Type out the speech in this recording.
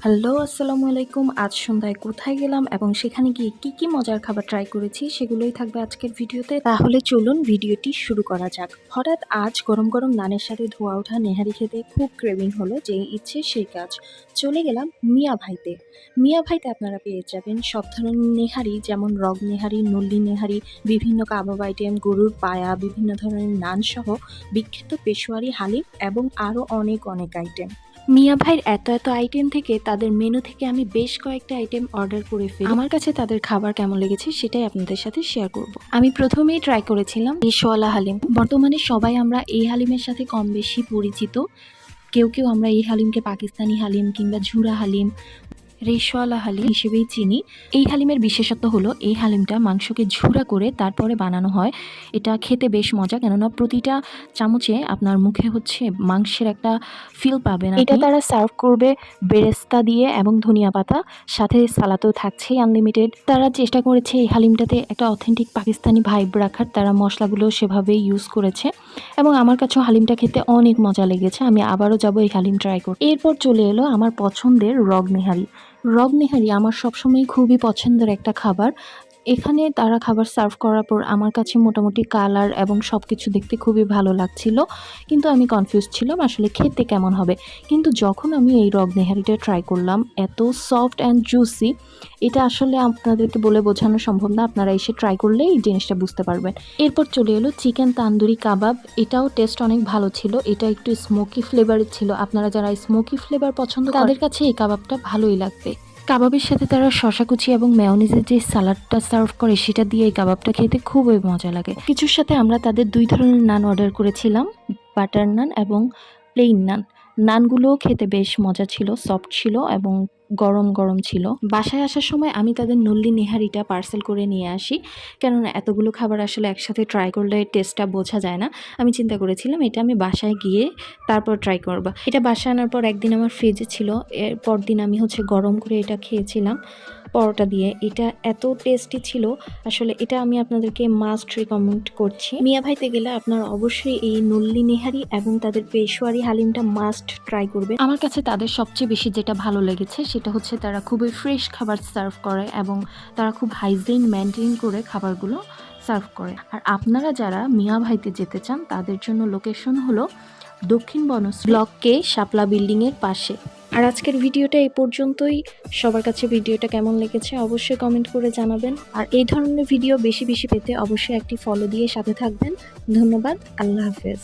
Hello, আসসালামু আলাইকুম। আজ সন্ধ্যায় কোথায় গেলাম এবং সেখানে গিয়ে কি কি মজার খাবার ট্রাই করেছি সেগুলোই থাকবে আজকের ভিডিওতে। তাহলে চলুন ভিডিওটি শুরু করা যাক। হঠাৎ আজ গরম গরম নানের সাথে ধোয়া ওঠা নেহারি খেতে খুব ক্রেভিং হলো যে ইচ্ছে সেই কাজ। চলে গেলাম মিয়া ভাইতে। মিয়া ভাইতে আপনারা পেয়ে যাবেন সব ধরনের নেহারি যেমন রগ নেহারি, নল্লি নেহারি, বিভিন্ন কাবাব আইটেম গরুর পায়া, বিভিন্ন ধরনের নান সহ বিখ্যাত পেশোয়ারি হালিম এবং আরও অনেক অনেক আইটেম মিয়া ভাইয়ের এত এত আইটেম থেকে তাদের মেনু থেকে আমি বেশ কয়েকটা আইটেম অর্ডার করে ফেলি। আমার কাছে তাদের খাবার কেমন লেগেছে সেটাই আপনাদের সাথে শেয়ার করব। আমি প্রথমেই ট্রাই করেছিলাম ইসওয়ালা হালিম বর্তমানে সবাই আমরা এই হালিমের সাথে কম বেশি পরিচিত। কেউ কেউ আমরা এই হালিমকে পাকিস্তানি হালিম কিংবা ঝুরা হালিম রেশওয়ালা হালিম হিসেবেই চিনি। এই হালিমের বিশেষত্ব হলো, এই হালিমটা মাংসকে ঝুরা করে তারপরে বানানো হয়। এটা খেতে বেশ মজা, কেননা প্রতিটা চামচে আপনার মুখে হচ্ছে মাংসের একটা ফিল পাবেন এটা তারা সার্ভ করবে বেরেস্তা দিয়ে এবং ধনিয়া পাতা, সাথে সালাতেও থাকছেই আনলিমিটেড তারা চেষ্টা করেছে এই হালিমটাতে একটা অথেন্টিক পাকিস্তানি ভাইব রাখার, তারা মশলাগুলো সেভাবেই ইউজ করেছে। এবং আমার কাছেও হালিমটা খেতে অনেক মজা লেগেছে, আমি আবারও যাব এই হালিম ট্রাই করতে। এরপর চলে এলো আমার পছন্দের রগ নেহারি রগ নেহারি আমার সবসময় খুবই পছন্দের একটা খাবার। এখানে তারা খাবার সার্ভ করার পর আমার কাছে মোটামুটি কালার এবং সব কিছু দেখতে খুবই ভালো লাগছিল। কিন্তু আমি কনফিউজ ছিলাম আসলে খেতে কেমন হবে। কিন্তু যখন আমি এই রগ নেহারিটা ট্রাই করলাম এত সফট অ্যান্ড জুসি এটা আসলে আপনাদেরকে বলে বোঝানো সম্ভব না। আপনারা এসে ট্রাই করলে এই জিনিসটা বুঝতে পারবেন। এরপর চলে এলো চিকেন তান্দুরি কাবাব। এটাও টেস্ট অনেক ভালো ছিল। এটা একটু স্মোকি ফ্লেভারের ছিল। আপনারা যারা স্মোকি ফ্লেভার পছন্দ তাদের কাছে এই কাবাবটা ভালোই লাগবে। কাবাবের সাথে তারা শশা কুচি এবং মেয়নিজের যে সালাডটা সার্ভ করে, সেটা দিয়ে এই কাবাবটা খেতে খুবই মজা লাগে। কিছুর সাথে আমরা তাদের দুই ধরনের নান অর্ডার করেছিলাম বাটার নান এবং প্লেন নান নানগুলোও খেতে বেশ মজা ছিল সফট ছিল এবং গরম গরম ছিল। বাসায় আসার সময় আমি তাদের নল্লি নেহারিটা পার্সেল করে নিয়ে আসি, কেননা এতগুলো খাবার আসলে একসাথে ট্রাই করলে টেস্টটা বোঝা যায় না। আমি চিন্তা করেছিলাম, এটা আমি বাসায় গিয়ে তারপর ট্রাই করব। এটা বাসায় আনার পর একদিন আমার ফ্রিজে ছিল, এর দিন আমি হচ্ছে গরম করে এটা খেয়েছিলাম। পরোটা দিয়ে। এটা এত টেস্টি ছিল। আসলে এটা আমি আপনাদেরকে মাস্ট রিকমেন্ড করছি। মিয়া ভাইতে গেলে আপনারা অবশ্যই এই নল্লি নেহারি এবং তাদের পেশোয়ারি হালিমটা মাস্ট ট্রাই করবে আমার কাছে তাদের সবচেয়ে বেশি যেটা ভালো লেগেছে, সেটা হচ্ছে তারা খুবই ফ্রেশ খাবার সার্ভ করে এবং তারা খুব হাইজিন মেনটেন করে খাবারগুলো সার্ভ করে। আর আপনারা যারা মিয়া ভাইতে যেতে চান, তাদের জন্য লোকেশন হলো দক্ষিণ বনশ্রী ব্লককে শাপলা বিল্ডিংয়ের পাশে। আর আজকের ভিডিওটা এই পর্যন্তই। সবার কাছে ভিডিওটা কেমন লেগেছে অবশ্যই কমেন্ট করে জানাবেন। আর এই ধরনের ভিডিও বেশি বেশি পেতে অবশ্যই একটি ফলো দিয়ে সাথে থাকবেন। ধন্যবাদ, আল্লাহ হাফেজ।